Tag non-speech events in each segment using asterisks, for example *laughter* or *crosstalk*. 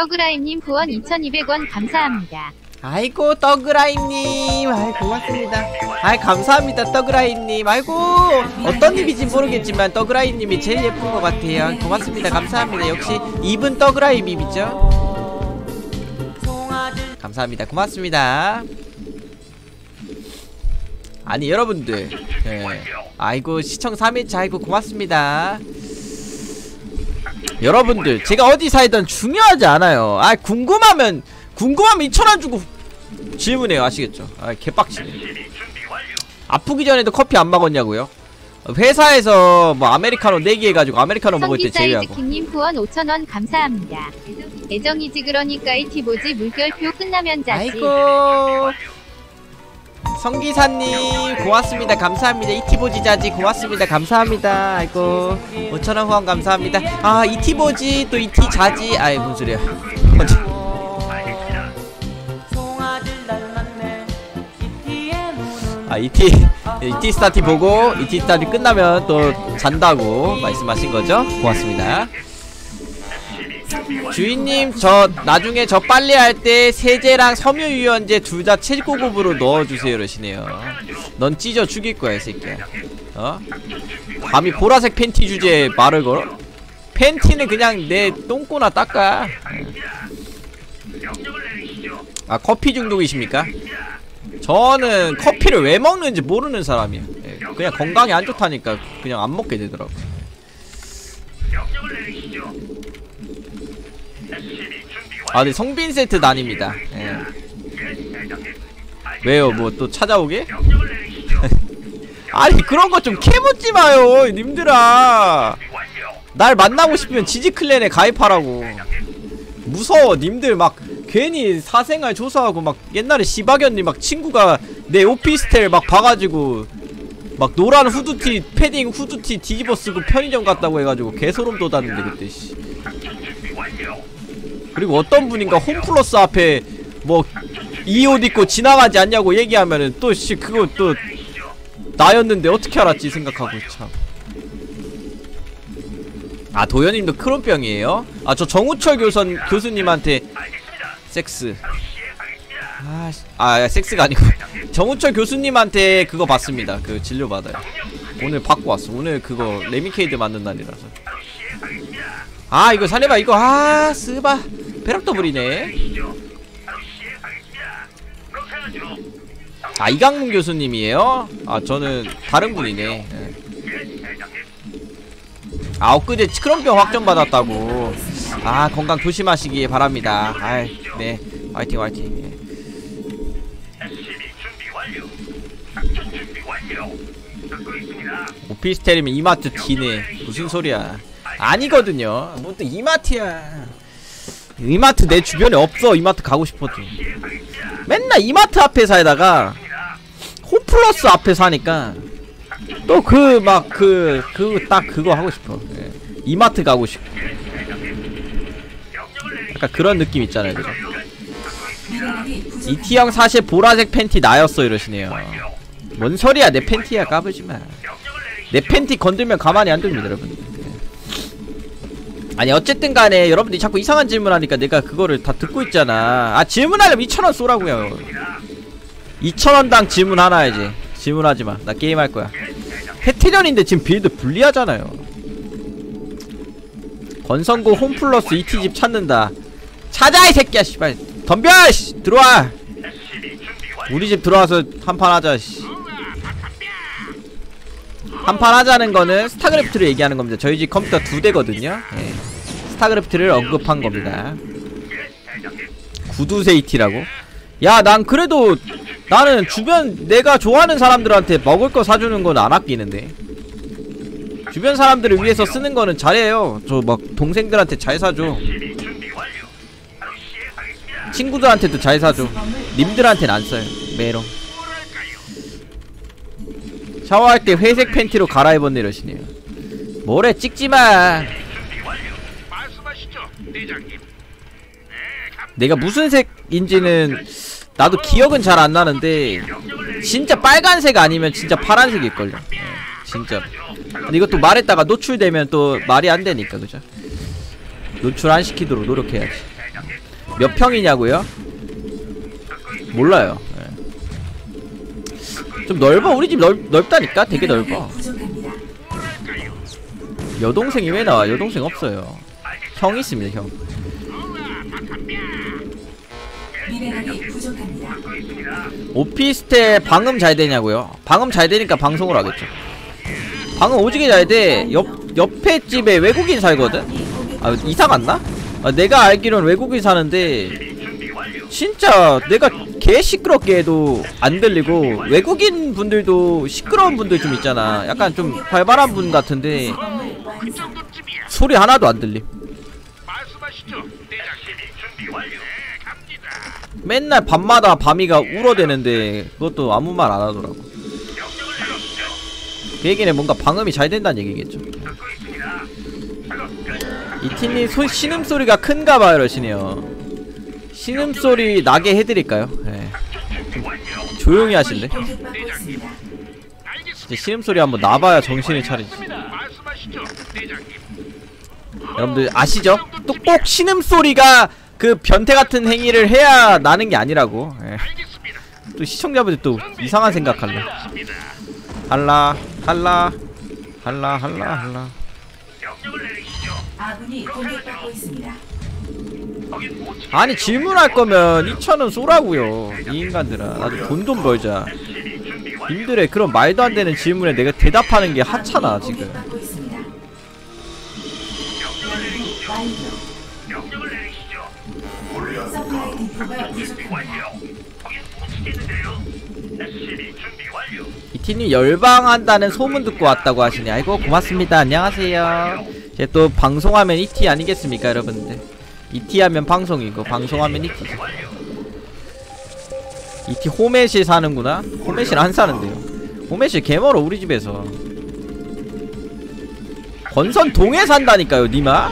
떡그라임님 후원 2,200원 감사합니다. 아이고 떡그라임님. 아이 고맙습니다. 아이 감사합니다 떡그라임님. 아이고 어떤 입인지 모르겠지만 떡그라임님이 제일 예쁜 것 같아요. 고맙습니다 감사합니다. 역시 입은 떡그라임님이죠. 감사합니다 고맙습니다. 아니 여러분들. 예. 아이고 시청 3일차 아이고 고맙습니다 여러분들 제가 어디 살던 중요하지 않아요. 아 궁금하면 궁금하면 2천원 주고 질문해요. 아시겠죠? 아 개빡치네. 아프기 전에도 커피 안 먹었냐고요? 회사에서 뭐 아메리카노 4개 해가지고 아메리카노 먹을 때 제외하고. 성기사이즈킹님 후원 5,000원 감사합니다. 애정이지 그러니까 이티 보지 물결표 끝나면 자지. 아이고 성기사님 고맙습니다. 감사합니다. 이티보지 자지 고맙습니다. 감사합니다. 아이고 5천원 후원 감사합니다. 아 이티보지 또 이티 자지. 아이 뭔 소리야. 아 이티 이티 스타티 보고 이티 스타티 끝나면 또 잔다고 말씀하신 거죠? 고맙습니다. 주인님 저 나중에 저 빨래 할 때 세제랑 섬유유연제 둘다 최고급으로 넣어주세요 이러시네요. 넌 찢어 죽일 거야 이 새끼야. 어? 감히 보라색 팬티 주제에 말을 걸어? 팬티는 그냥 내 똥꼬나 닦아. 아 커피 중독이십니까? 저는 커피를 왜 먹는지 모르는 사람이에요. 예, 그냥 건강에 안 좋다니까 그냥 안 먹게 되더라고. 아, 네 성빈 세트 난입니다. 예. 왜요? 뭐 또 찾아오게? *laughs* 아니 그런 거 좀 캐묻지 마요, 님들아. 날 만나고 싶으면 지지 클랜에 가입하라고. 무서워, 님들 막 괜히 사생활 조사하고 막 옛날에 시바견님 막 친구가 내 오피스텔 막 봐가지고 막 노란 후드티 패딩 후드티 뒤집어 쓰고 편의점 갔다고 해가지고 개소름 돋았는데 그때 씨. 그리고 어떤 분인가 홈플러스 앞에 뭐 이 옷 입고 지나가지 않냐고 얘기하면은 또 씨 그거 또 나였는데 어떻게 알았지 생각하고 참. 아 도현님도 크론병이에요? 아 저 정우철 교선, 교수님한테 섹스 아, 씨- 아 섹스가 아니고. *laughs* 정우철 교수님한테 그거 받습니다. 그 진료 받아요. 오늘 받고 왔어. 오늘 그거 레미케이드 맞는 날이라서. 아 이거 사내봐 이거. 아 쓰바. 벼락도 부리네. 아 이강문 교수님이에요? 아 저는 다른 분이네. 예. 아 엊그제 크론병 확정 받았다고. 아 건강 조심하시기 바랍니다. 아이 네. 화이팅 화이팅 오피스텔이면 이마트 D네. 무슨 소리야. 아니거든요. 뭐또 이마트야. 이마트 내 주변에 없어. 이마트 가고 싶어도. 맨날 이마트 앞에 사다가 홈플러스 앞에 사니까 또 그 막 그 그 딱 그거 하고 싶어. 예. 이마트 가고 싶고 약간 그런 느낌 있잖아요 그죠? 이티형 사실 보라색 팬티 나였어 이러시네요 뭔 소리야 내 팬티야 까불지마. 내 팬티 건들면 가만히 안 둡니다 여러분. 아니 어쨌든 간에 여러분들이 자꾸 이상한 질문하니까 내가 그거를 다 듣고 있잖아. 아 질문하려면 2천원 쏘라고요. 2천원당 질문 하나 해야지. 질문하지마. 나 게임할 거야. 해태련인데 지금 빌드 불리하잖아요. 건성고 홈플러스 ET집 찾는다. 찾아 이 새끼야 씨발. 덤벼 씨. 들어와. 우리 집 들어와서 한판 하자 씨 한판 하자는 거는 스타크래프트를 얘기하는 겁니다. 저희 집 컴퓨터 두 대거든요. 예. 스타크래프트를 언급한 겁니다. 구두세이티라고. 야 난 그래도 나는 주변 내가 좋아하는 사람들한테 먹을 거 사주는 건 안 아끼는데. 주변 사람들을 위해서 쓰는 거는 잘해요. 저 막 동생들한테 잘 사줘. 친구들한테도 잘 사줘. 님들한테는 안 써요. 메롱 샤워할 때 회색 팬티로 갈아입었네 이러시네요. 뭐래 찍지마 내가 무슨 색인지는 나도 기억은 잘 안 나는데 진짜 빨간색 아니면 진짜 파란색일걸요. 예, 진짜. 근데 이것도 말했다가 노출되면 또 말이 안 되니까 그죠? 노출 안 시키도록 노력해야지. 몇 평이냐고요? 몰라요. 예. 좀 넓어. 우리 집 넓, 넓다니까? 되게 넓어. 여동생이 왜 나와? 여동생 없어요. 형 있습니다, 형. 오피스텔 방음 잘 되냐고요? 방음 잘 되니까 방송을 하겠죠. 방음 오지게 잘 돼. 옆 옆에 집에 외국인 살거든. 아 이사 갔나? 아, 내가 알기로는 외국인 사는데 진짜 내가 개 시끄럽게 해도 안 들리고 외국인 분들도 시끄러운 분들 좀 있잖아. 약간 좀 활발한 분 같은데. 소리 하나도 안 들림. 네. 맨날 밤마다 밤이가 울어대는데 그것도 아무 말 안 하더라고. 그 얘기는 뭔가 방음이 잘 된다는 얘기겠죠. 이티님 소, 신음소리가 큰가봐요 이러시네요 신음소리 나게 해드릴까요? 예. 좀 조용히 하실래? 이제 신음소리 한번 나봐야 정신을 차리지. 여러분들 아시죠? 또꼭 신음소리가 그 변태 같은 행위를 해야 나는 게 아니라고 예. 알겠습니다. 또 시청자분들 또 이상한 생각할래. 할라 할라 할라 할라 할라. 아군이 공격받고 있습니다. 아니 질문할 거면 2천원 쏘라고요 이 인간들아 나도 돈 좀 벌자. 님들의 그런 말도 안 되는 질문에 내가 대답하는 게 하찮아 지금 완료. 이티님 열방한다는 소문 듣고 왔다고 하시네 아이고 고맙습니다 안녕하세요 제 또 방송하면 이티 아니겠습니까 여러분들 이티 하면 방송이고 방송하면 이티 이티 호메실 사는구나? 호메실 안 사는데요. 호메실 개멀어 우리 집에서. 건선 동에 산다니까요 니마?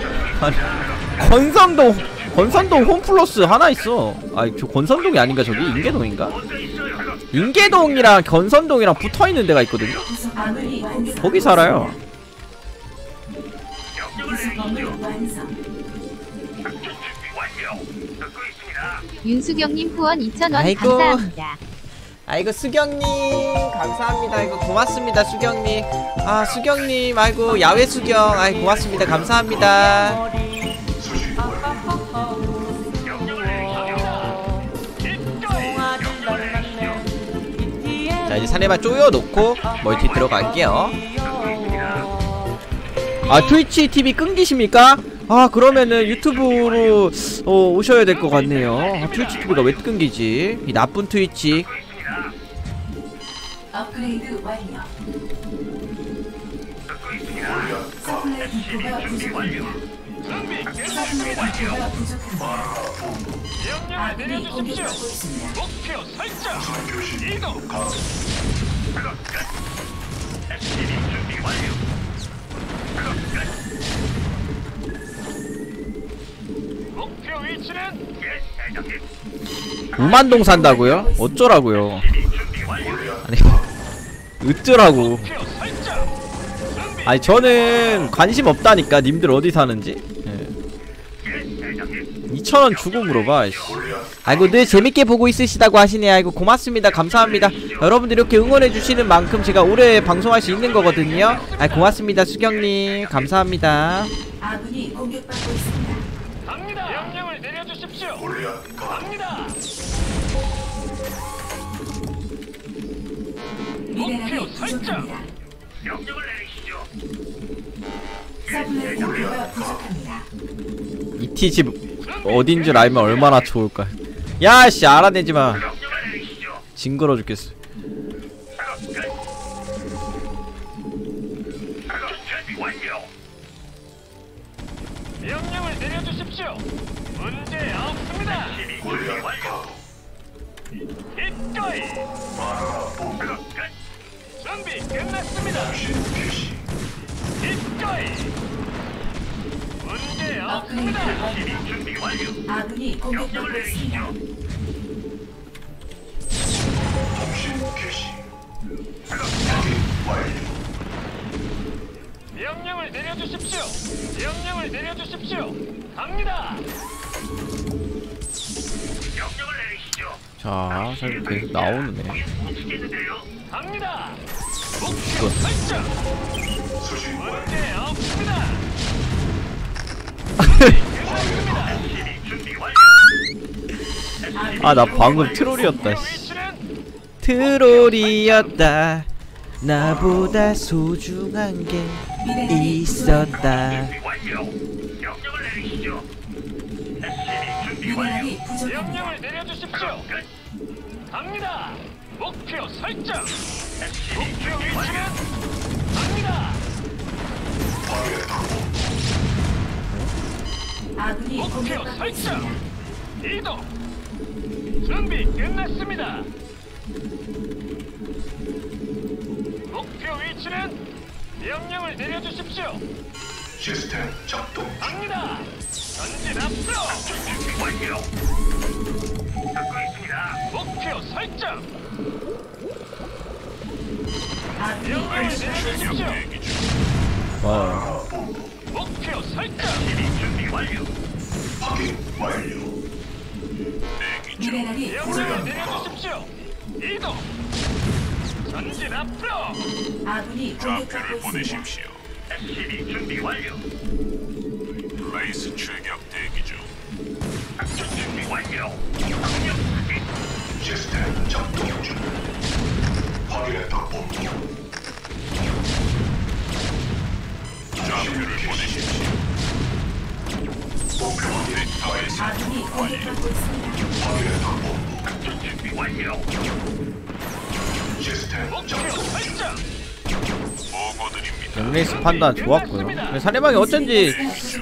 건선동 건선동 홈플러스 하나 있어. 아니 저 건선동이 아닌가 저기? 인계동인가? 인계동이랑 건선동이랑 붙어있는 데가 있거든요? 거기 살아요 윤수경님 후원 2,000원 아이고. 감사합니다. 아이고 수경님 감사합니다 아이고 고맙습니다 수경님 아 수경님 아이고 야외 수경 아이 고맙습니다 감사합니다 자 이제 산에만 쪼여놓고 멀티 들어갈게요 아 트위치 TV 끊기십니까? 아 그러면은 유튜브로 어, 오셔야 될 것 같네요 아, 트위치 TV가 왜 끊기지 이 나쁜 트위치 업그레이드 완료. 서플라이 디포가 부족합니다. 서플라이 디포가 부족합니다. 아군이. 공격받고 있습니다. 목표 설정. 이동. SCB 준비 완료. 목표 위치는 예, 대장님. 우만동 산다고요? 어쩌라고요. 아니. *laughs* 준비. 아니 저는 관심 없다니까 님들 어디 사는지 예. 예, 대장님. 2천원 주고 물어봐 이씨. 아이고 늘 재밌게 보고 있으시다고 하시네 아이고 고맙습니다 감사합니다 여러분들 이렇게 응원해주시는 만큼 제가 오래 방송할 수 있는 거거든요 아 고맙습니다 수경님 감사합니다 아군이 공격받고 있습니다. 내려주십시오. 갑니다. 미네랄이 목표 설정. 부족합니다. 명령을 내리시죠. 서플라이 디포가 부족합니다. 이티 집 어딘 줄 알면 얼마나 좋을까 야씨 알아내지마 명령을 내리시죠. 징그러 죽겠어 명령을 내려주십시오. 문제 없습니다. 준비 완료. 이거이. 작업 끝. 준비 끝났습니다. 이거이. 문제 없습니다. 준비 완료. 아군이 공격받고 있습니다. 명령을 내려주십시오. 명령을 내려주십시오. 갑니다. 자, 잘 계속 나오네. 갑니다. 목표 설정. 문제 없습니다. 아, 나 방금 트롤이었다. 트롤이었다. 나보다 소중한 게 있었다. 명령을 내리시죠. SCB 준비 완료. 미네랄이 부족합니다. 명령을 내려주십시오. 끝. 갑니다. 목표 설정. 목표 위치는. 갑니다. 아군이 목표 공격받고 설정. 있습니다. 이동. 준비 끝났습니다. 위치는 명령을 내려주십시오. 시스템 작동 갑니다. 전진 앞으로. 준비 완료. 듣고 있습니다. 목표 설정. 명령을 내려주십시오. 와, 목표 설정. 준비 완료. 확인 완료 미네랄이 명령을. 내려주십시오. 이동. 전진 앞으로. 아군이 공격받고 있습니다. SCB 준비 완료. 레이스 출격 대기 중 작전 준비 완료. 명령 확인. 시스템 작동 중 확인했다 본부 좌표를 보내십시오 목표 확인 레이스 아군이 공격받고 있습니다. 확인했다 본부 작전 준비 완료. 영레이스 판단 좋았고요. 근데 사내방이 어쩐지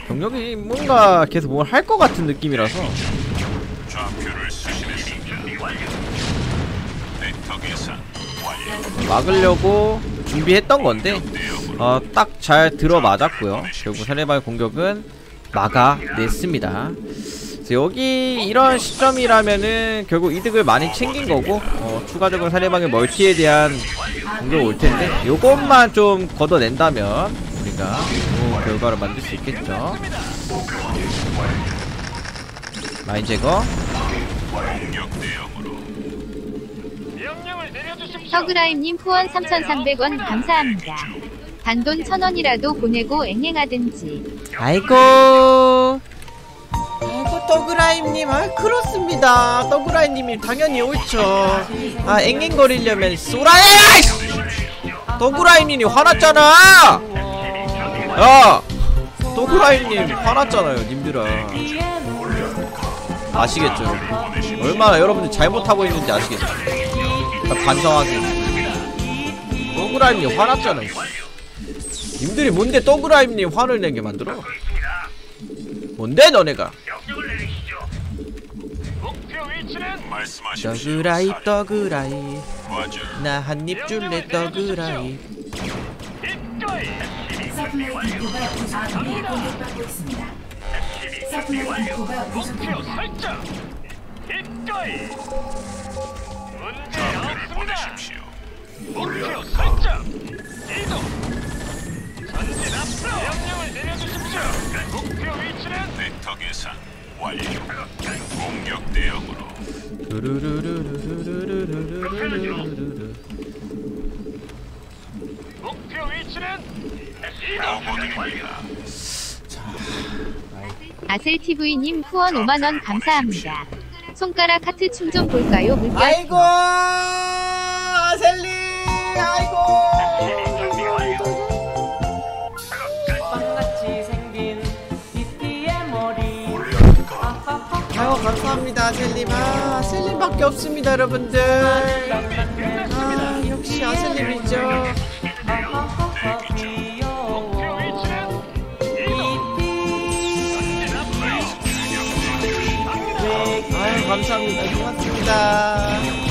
병력이 뭔가 계속 뭘 할 것 같은 느낌이라서 막으려고 준비했던 건데 어, 딱 잘 들어맞았고요. 결국 사내방의 공격은 막아냈습니다. 여기 이런 시점이라면은 결국 이득을 많이 챙긴 거고 어, 추가적으로 사내방의 멀티에 대한 공격 올 텐데 요것만 좀 걷어낸다면 우리가 좋은 결과를 만들 수 있겠죠. 라인 제거. 서그라임님 후원 3,300원 감사합니다. 단돈 1,000원이라도 보내고 앵앵하든지. 아이고. 더그라임님 아 그렇습니다. 더그라임님이 당연히 옳죠. 아 앵앵거리려면 쏘라해! 더그라임님이 화났잖아. 야, 더그라임님 화났잖아요, 님들아. 아시겠죠? 얼마나 여러분들 잘못하고 있는지 아시겠죠? 딱 반성하세요. 더그라임님 화났잖아요. 님들이 뭔데 더그라임님 화를 내게 만들어? 뭔데 너네가? 명령을 내리시죠. 목표 위치는 말씀하십시오 더그라이 더그라이 과절 나한 입 줄래 더그라이 기꺼이. 서플라이 디포가 부족- 아군이 공격받고 있습니다. 서플라이 디포가 목표 부족합니다. 설정. 기꺼이. 문제 좌표를 없습니다. 보내십시오 목표 설정. 이동. 전진 앞으로. 명령을 내려주십시오. 목표 위치는 벡터 계산 완료 공격 대응으로 두루루루루루루루루루루루루. 목표 위치는 보고드립니다 아셀TV님 후원 5만 원 감사합니다. 손가락 하트 춤 좀 볼까요? 물결. 아이고 아셀리 아이고 감사합니다 셀림 아. 셀림밖에 없습니다 여러분들. 아 역시 아셀림이죠. 아유 네, 감사합니다 고맙습니다.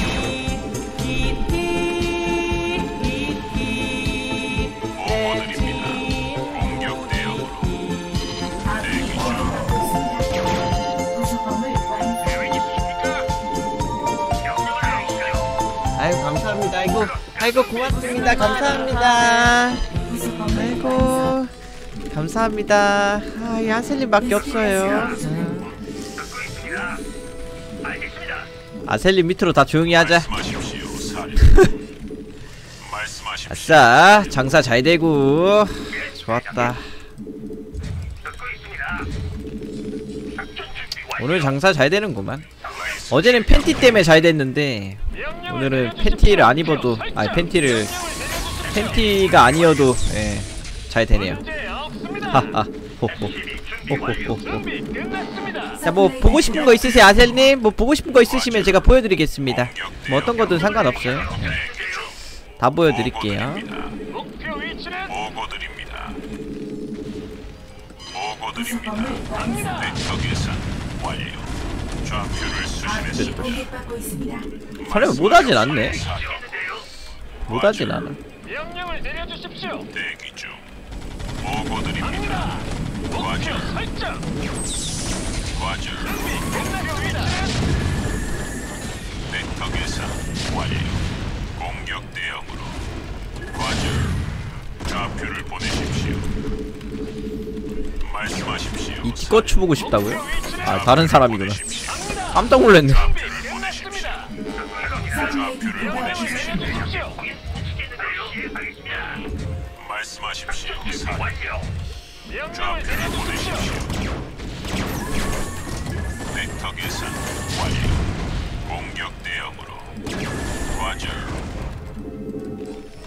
아이고 고맙습니다. 감사합니다. 아이고 감사합니다. 아 아셀님 밖에 없어요. 아, 아셀님 밑으로 다 조용히 하자. *laughs* 아싸 장사 잘 되고 좋았다. 오늘 장사 잘 되는구만. 어제는 팬티 때문에 잘 됐는데 오늘은. 팬티를 안 입어도 아니 설정. 팬티를. 팬티가 아니어도 예, 잘 되네요. 하하 호호 호호호호 준비 끝났습니다. 자뭐 보고 싶은 거 있으세요 아셀님? 뭐 보고 싶은 거 있으시면 제가 보여드리겠습니다 뭐 어떤 거든 상관없어요 예. 다 보여드릴게요 보고드립니다. 보고드립니다. 사람이 못하진 않네. 못하진 않아 명령을 내려주십시오. 대기 중. 보고드립니다. 과절, 설정. 과절. 위치는 벡터 계산 완료. 공격 대응으로. 과절. 좌표를 보내십시오. 말씀하십시오. 이 티꺼추 보고 싶다고요? 아 다른 사람이구나 보내십시오. 깜짝 놀랐네. 공격 대응으로. 과절.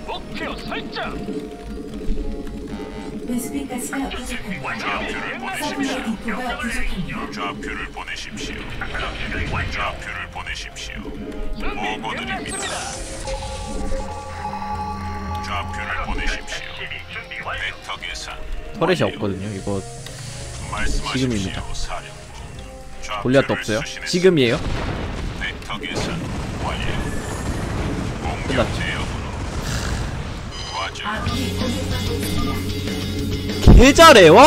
목표 설정. 베스핀 가스가 부족합니다. 서플라이 디포가 부족합니다. 좌표를 보내십시오. 좌표를 보내십시오. 보고 드립니다. 끝났습니다. 좌표를 보내십시오. 벡터 계산. 터렛이. 없거든요 이거 지금입니다. 골리앗도 없어요? 지금이에요? 끝났죠. 대응으로. 과절. 아군이 공격받고 있습니다. 개 잘해 와